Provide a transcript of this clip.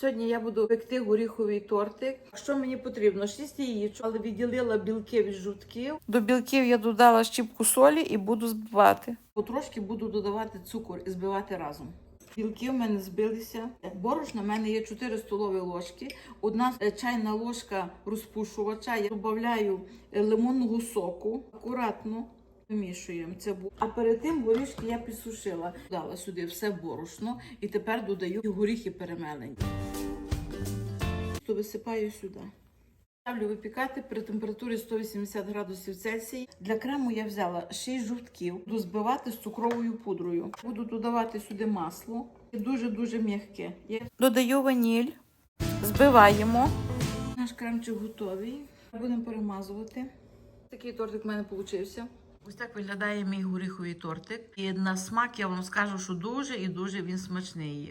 Сьогодні я буду пекти горіховий тортик. Що мені потрібно? 6 яєчок, але відділила білки від жовтків. До білків я додала щіпку солі і буду збивати. Потрошки буду додавати цукор і збивати разом. Білки в мене збилися. Борошна в мене є 4 столові ложки, одна е, чайна ложка розпушувача. Я додаю е, лимонного соку. Акуратно вимішуємо це. бу- А перед тим горішки я підсушила. Дала сюди все борошно і тепер додаю горіхи перемелені. То висипаю сюди. Ставлю випікати при температурі 180 градусів Цельсія. Для крему я взяла 6 жовтків. Буду збивати з цукровою пудрою. Буду додавати сюди масло. Дуже-дуже м'яке. Я додаю ваніль, збиваємо. Наш кремчик готовий. Будемо перемазувати. Такий тортик в мене вийшов. Ось так виглядає мій горіховий тортик. І на смак я вам скажу, що дуже і дуже він смачний є.